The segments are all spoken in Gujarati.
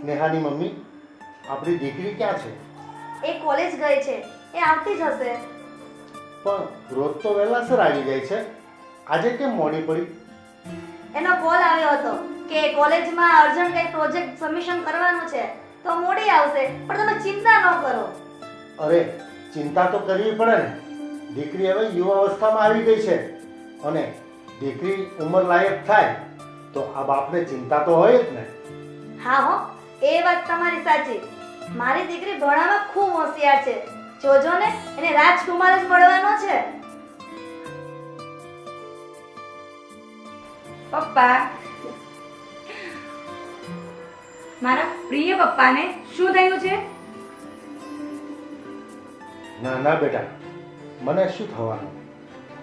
સ્નેહાની મમ્મી આપણી દીકરી ક્યાં છે? એ કોલેજ ગઈ છે. એ આવતી જ હશે. પણ રોજ તો વહેલાસર આવી જાય છે. આજે કેમ મોડી પડી? એનો કોલ આવ્યો હતો કે કોલેજમાં અર્જન્ટ કંઈક પ્રોજેક્ટ સબમિશન કરવાનું છે તો મોડી આવશે પણ તમે ચિંતા ન કરો. અરે ચિંતા તો કરવી પડે ને. દીકરી હવે યુવા અવસ્થામાં આવી ગઈ છે. અને દીકરી ઉંમર લાયક થાય તો આ બાપને ચિંતા તો હોય જ ને. હા હો એ વાત તમારી સાચી. મારી દીકરી ભણવામાં ખૂબ હોશિયાર છે. જોજો ને એને રાજકુમાર જ મળવાનો છે. પપ્પા મારા પ્રિય પપ્પાને શું થયું છે? ના ના બેટા. મને શું થવાનું?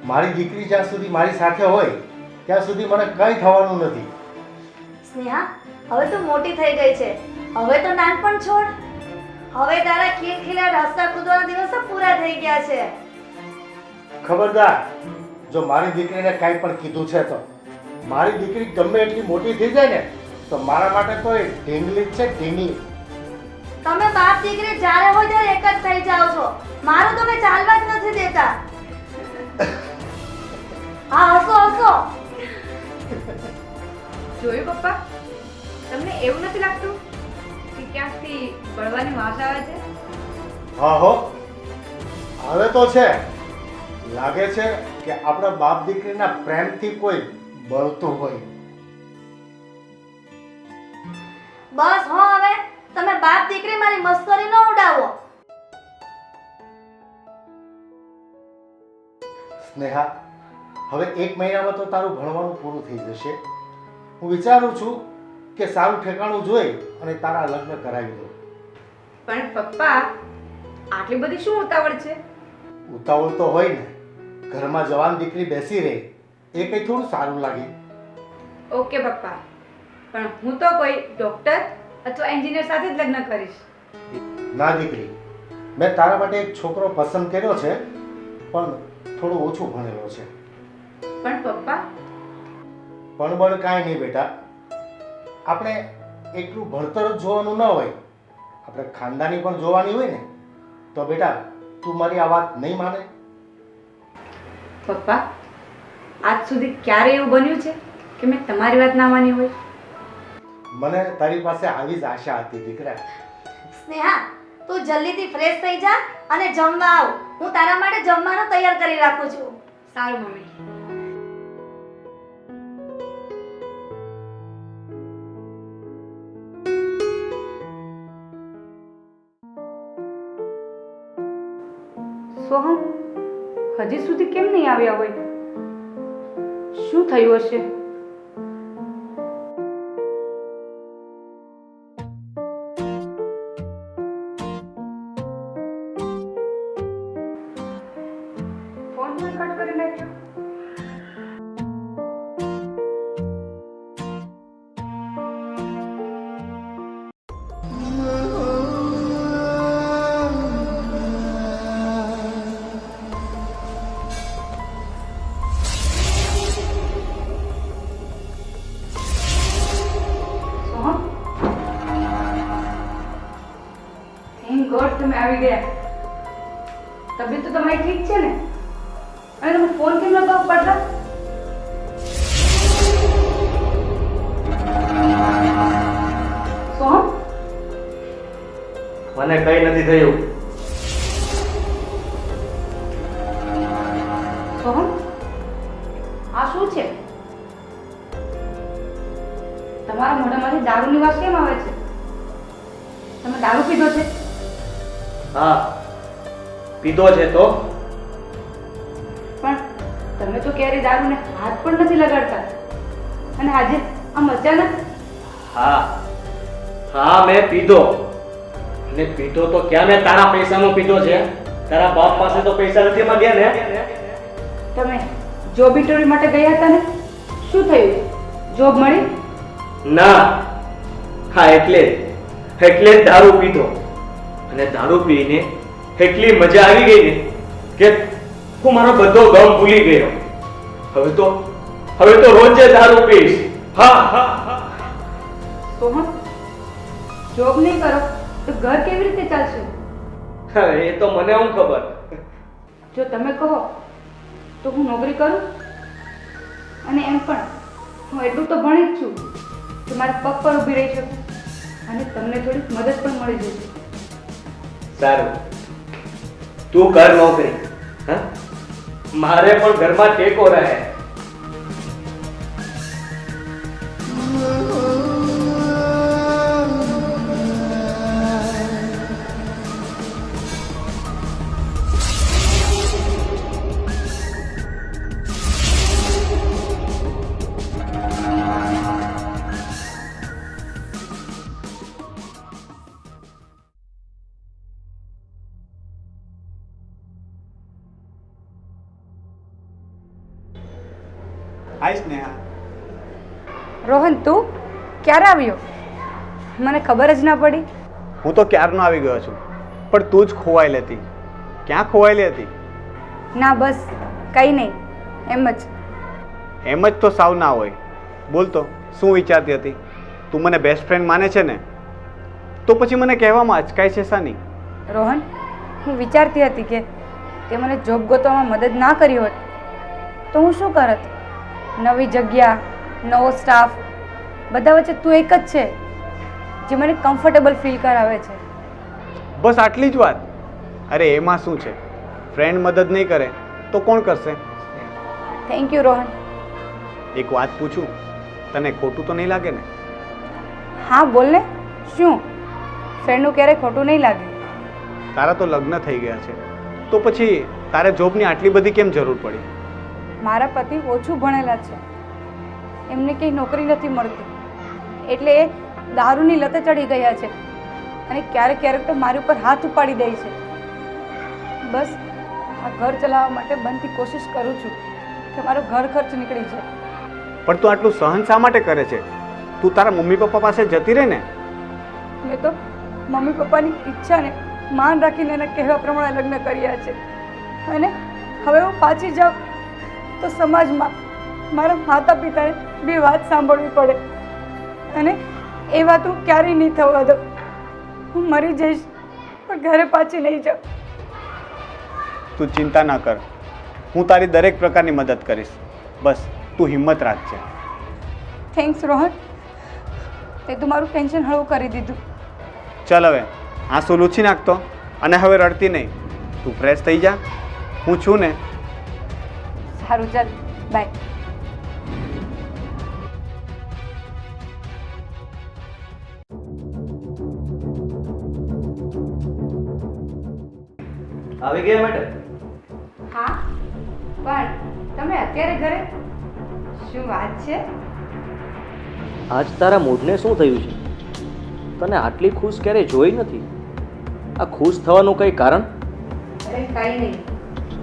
મારી દીકરી જ્યાં સુધી મારી સાથે હોય ત્યાં સુધી મને કંઈ થવાનું નથી. સ્નેહા હવે તું મોટી થઈ ગઈ છે. હવે તો નાનપણ છોડ. હવે તારા ખીલખીલાટ રસ્તા કૂદવાના દિવસો પૂરા થઈ ગયા છે. ખબરદાર જો મારી દીકરીને કાંઈ પણ કીધું છે તો. મારી દીકરી ગમે એટલી મોટી થઈ જાય ને તો મારા માટે તો એ ઢીંગલી જ છે ઢીંગલી. તમે બાપ દીકરી જ્યારે હોય ત્યારે એક જ થઈ જાઓ છો. મારું તમે ચાલવા જ નથી દેતા. હા હસો હસો. જોયું પપ્પા? તમને એવું નથી લાગતું કે ક્યાંકથી બળવાની વાત આવે છે? હા હો. હવે તો છે. લાગે છે કે આપણા બાપ દીકરીના પ્રેમથી કોઈ બળતું હોય. બસ હો હવે. તમે બાપ દીકરી મારી મસ્કરી ન ઉડાવો. સ્નેહા હવે એક મહિનામાં તો તારું ભણવાનું પૂરું થઈ જશે. હું વિચારું છું કે સારું ઠેકાણું જોઈ અને તારા લગ્ન કરાવી દો પણ પપ્પા આટલી બધી શું ઉતાવળ છે? ઉતાવળ તો હોય ને. ઘરમાં જવાન દીકરી બેસી રહે એ કંઈ થોડું સારું લાગે. ઓકે પપ્પા પણ હું તો કોઈ ડોક્ટર અથવા એન્જિનિયર સાથે જ લગ્ન કરીશ. ના દીકરી મેં તારા માટે એક છોકરો પસંદ કર્યો છે પણ થોડું ઓછું ભણેલો છે. પણ પપ્પા? પણ બળ કાંઈ નહીં બેટા. આપણે એકલું ભણતર જ જોવાનું ન હોય આપણે ખાનદાની પણ જોવાની હોય ને તો બેટા તું મારી આ વાત નહીં માને. પપ્પા આજ સુધી ક્યારે એવું બન્યું છે કે મેં તમારી વાત ના માની હોય? મને તારી પાસે આવી જ આશા હતી દીકરા. સ્નેહા તું જલ્દીથી ફ્રેશ થઈ જા અને જમવા આવ. હું તારા માટે જમવાનું તૈયાર કરી રાખું છું. સારું મમ્મી. હજી સુધી કેમ નહીં આવ્યા હોય? શું થયું હશે? તમે આવી ગયા. તબિયત તો તમારી ઠીક છે ને? અને તમે ફોન કેમ નતો પડતા સોહમ મને કઈ નથી થયું. સોહમ આ શું છે? તમારા મોઢામાંથી દારૂની વાત કેમ આવે છે? તમે દારૂ પીધો છે? હા. પીધો છે તો? પણ તમે તો ક્યારેય દારૂને હાથ પણ નથી લગાડતા. અને આજે આમ અચાનક હા. હા મેં પીધો. અને પીધો તો ક્યાં? મેં તારા પૈસાનો પીધો છે. તારા બાપ પાસે તો પૈસા નથી માંગ્યા ને. તમે જોબ ઇન્ટરવ્યુ માટે ગયા હતા ને? શું થયું? જોબ મળી? ના. હા એટલે એટલે દારૂ પીધો. અને દારૂ પીને એટલી મજા આવી ગઈ ને કે હું મારો બધો ગમ ભૂલી ગયો. હવે તો હવે તો રોજ દારૂ પીશ. હા હા સોહમ જોબ નહીં કરો તો ઘર કેવી રીતે ચાલશે? એ તો મને હું ખબર. જો તમે કહો તો હું નોકરી કરું? અને એમ પણ હું એટલું તો ભણી જ છું કે મારા પગ પર ઊભી રહી શકું. અને તમને થોડીક મદદ પણ મળી જશે. સારું. તું કર નોકરી હા? મારે પણ ઘરમાં ટેકો રહે. હાય સ્નેહા. રોહન તું ક્યારે આવ્યો? મને ખબર જ ના પડી. હું તો ક્યારનો આવી ગયો છું પણ તું જ ખોવાયેલી હતી ક્યાં ખોવાયેલી હતી ના બસ કંઈ નહીં એમ જ. એમ જ તો સાવ ના હોય. બોલ તો શું વિચારતી હતી? તું મને બેસ્ટ ફ્રેન્ડ માને છે ને? તો પછી મને કહેવામાં અચકાય છે સાની રોહન હું વિચારતી હતી કે તે મને જોબ ગોતવામાં મદદ ના કરી હોત તો હું શું કરત? નવી જગ્યા નવો સ્ટાફ બધા વચ્ચે તું એક જ છે જે મને કમ્ફર્ટેબલ ફીલ કરાવે છે. બસ આટલી જ વાત. અરે એમાં શું છે? ફ્રેન્ડ મદદ નહીં કરે તો કોણ કરશે? Thank you Rohan. એક વાત પૂછું તને ખોટું તો નહીં લાગે ને? હા બોલ ને શું? ફ્રેન્ડનું ક્યારેય ખોટું નહીં લાગે? તારા તો લગ્ન થઈ ગયા છે. તો પછી તારે જોબની આટલી બધી કેમ જરૂર પડી? મારા પતિ ઓછું ભણેલા છે. એમને કંઈ નોકરી નથી મળતી. એટલે એ દારૂની લતે ચડી ગયા છે અને ક્યારેક ક્યારેક તો મારી ઉપર હાથ ઉપાડી દે છે. બસ આ ઘર ચલાવવા માટે બનતી કોશિશ કરું છું કે મારો ઘર ખર્ચ નીકળી જાય. પણ તું આટલું સહન શા માટે કરે છે? તું તારા મમ્મી પપ્પા પાસે જતી રહે ને? મેં તો મમ્મી પપ્પાની ઈચ્છાને માન રાખીને એના કહેવા પ્રમાણે લગ્ન કર્યા છે. અને હવે હું પાછી જાઉં. તો સમાજમાં મારા માતા પિતાને બે વાત સાંભળવી પડે. અને એ વાત હું ક્યારેય નહીં થવા દઉં. હું મરી જઈશ પણ ઘરે પાછી નહીં જાઉં. તું ચિંતા ના કર. હું તારી દરેક પ્રકારની મદદ કરીશ. બસ તું હિંમત રાખજે. થેન્ક્સ રોહન. તે તો મારું ટેન્શન હળવું કરી દીધું. ચાલ હવે આંસુ લૂછી નાખતો. અને હવે રડતી નહીં. તું ફ્રેશ થઈ જા. હું છું ને સારું ચાલ બાય આવી ગયા મેડમ હા પણ તમે અત્યારે ઘરે? શું વાત છે? આજ તારા મૂડને શું થયું છે? તને આટલી ખુશ ક્યારેય જોઈ નથી? આ ખુશ થવાનું કઈ કારણ? અરે કાંઈ નહીં.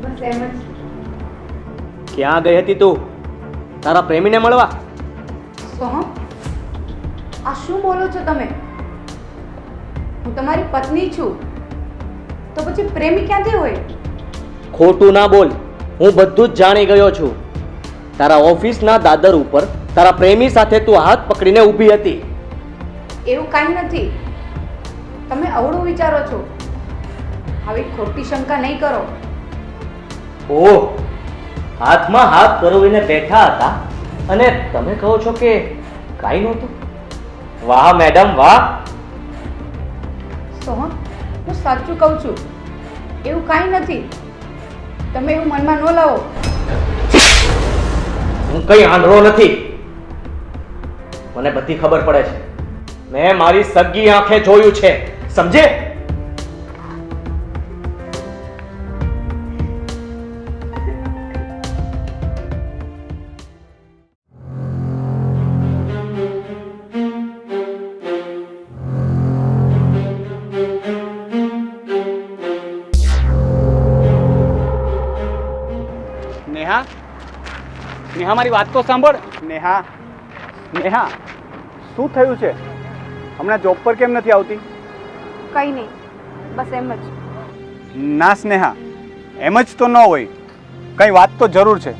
બસ એમ જ. ક્યાં ગઈ હતી તું? તારા પ્રેમીને મળવા? સોહમ આ શું બોલો છો તમે? હું તમારી પત્ની છું. તો પછી પ્રેમી ક્યાંથી હોય? ખોટું ના બોલ. હું બધું જ જાણી ગયો છું. તારા ઓફિસના દાદર ઉપર તારા પ્રેમી સાથે તું હાથ પકડીને ઊભી હતી. એવું કાંઈ નથી. તમે અવળું વિચારો છો. આવી ખોટી શંકા નહીં કરો. ઓહ હાથમાં હાથ પરોવીને બેઠા હતા. અને તમે કહો છો કે કાંઈ નહોતું? વાહ મેડમ વાહ. સોહમ હું સાચું કહું છું. એવું કાંઈ નથી. તમે એવું મનમાં ન લાવો. હું કઈ આંધળો નથી. મને બધી ખબર પડે છે. મેં મારી સગી આંખે જોયું છે. સમજે? નેહા નેહા મારી વાત તો સાંભળ નેહા નેહા શું થયું છે? હમણાં જોબ પર કેમ નથી આવતી? કંઈ નહીં બસ એમ જ. ના સ્નેહા એમ જ તો ન હોય. કંઈ વાત તો જરૂર છે.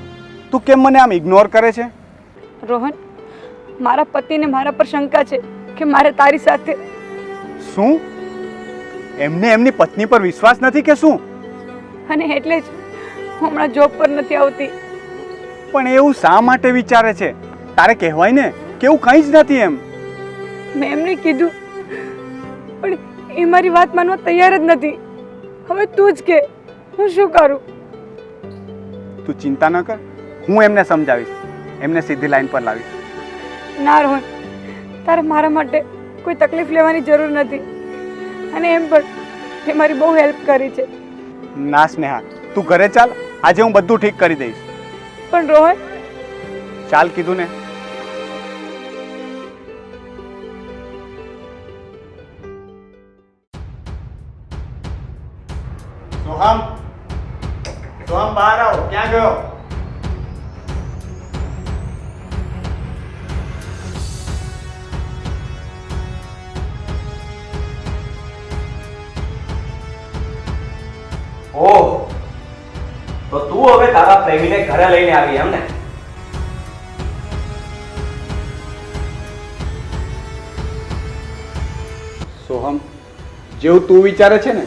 તું કેમ મને આમ ઇગ્નોર કરે છે? રોહન મારા પતિને મારા પર શંકા છે કે મારે તારી સાથે શું? એમને એમની પત્ની પર વિશ્વાસ નથી કે શું? અને એટલે જ હમણાં જોબ પર નથી આવતી. પણ એવું શા માટે વિચારે છે? તારે કહેવાય ને કે એવું કંઈ જ નથી એમ. મેં એમને કીધું પણ એ મારી વાત માનવા તૈયાર જ નથી. હવે તું જ કે હું શું કરું? તું ચિંતા ન કર હું એમને સમજાવીશ એમને સીધી લાઈન પર લાવીશ. ના રોહન તારે મારા માટે કોઈ તકલીફ લેવાની જરૂર નથી. અને એમ પણ એ મારી બહુ હેલ્પ કરી છે. ના સ્નેહા તું ઘરે ચાલ આજે હું બધું ઠીક કરી દઈશ. પણ રોહન? ચાલ કીધું ને. સોહમ સોહમ બહાર આવો. ક્યાં ગયો? તો હવે તારા પ્રેમીને ઘરે લઈને આવી એમ ને? સોહમ જેવું તું વિચારે છે ને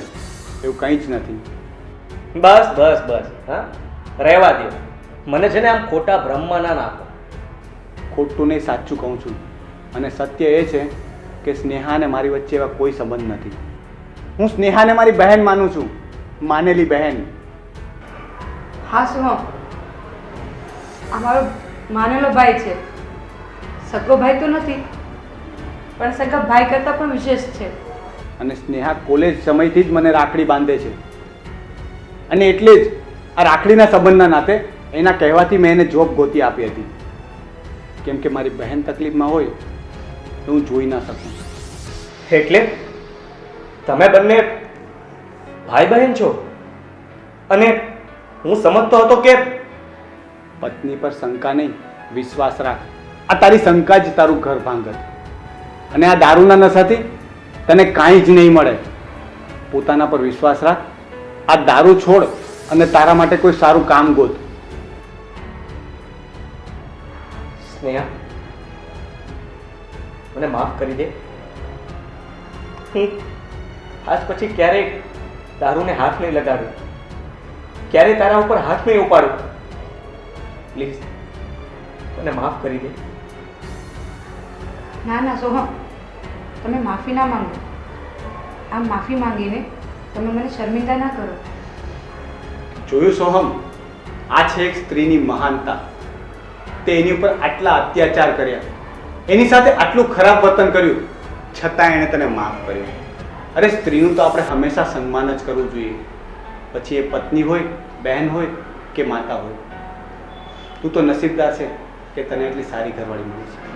એવું કંઈ જ નથી. બસ બસ બસ હા? રહેવા દે મને છે ને આમ ખોટા ભ્રમમાં ના નાખો. ખોટું નહીં સાચું કહું છું. અને સત્ય એ છે કે સ્નેહા અને મારી વચ્ચે એવા કોઈ સંબંધ નથી. હું સ્નેહાને મારી બહેન માનું છું. માનેલી બહેન. હા શું આ મારો માનેલો ભાઈ છે. સગો ભાઈ તો નથી પણ સગા ભાઈ કરતાં પણ વિશેષ છે. અને સ્નેહા કોલેજ સમયથી જ મને રાખડી બાંધે છે. અને એટલે જ આ રાખડીના સંબંધના નાતે એના કહેવાથી મેં એને જોબ ગોતી આપી હતી. કેમ કે મારી બહેન તકલીફમાં હોય તો હું જોઈ ના શકું. એટલે તમે બંને ભાઈ બહેન છો? અને હું સમજતો હતો કે પત્ની પર શંકા નહીં વિશ્વાસ રાખ. આ તારી શંકા જ તારું ઘર ભાંગત. અને આ દારૂના નશાથી તને કાંઈ જ નહીં મળે. પોતાના પર વિશ્વાસ રાખ. આ દારૂ છોડ અને તારા માટે કોઈ સારું કામ ગોત. સ્નેહા મને માફ કરી દે. હું? આજ પછી ક્યારેય દારૂને હાથ નહીં લગાડું. ક્યારેય તારા ઉપર હાથ નહીં ઉપાડું? પ્લીઝ મને માફ કરી દે. ના ના સોહમ. તમે માફી ના માંગો. આમ માફી માંગીને તમે મને શર્મિંદા ના કરો. જોયું સોહમ? આ છે એક સ્ત્રીની મહાનતા. તે એની ઉપર આટલા અત્યાચાર કર્યા. એની સાથે આટલું ખરાબ વર્તન કર્યું. છતાં એણે તને માફ કર્યો. અરે સ્ત્રીનું તો આપણે હંમેશા સન્માન જ કરવું જોઈએ. પછી એ પત્ની હોય, બહેન હોય કે માતા હોય. તું તો નસીબદાર છે કે તને એટલી સારી ઘરવાળી મળી છે.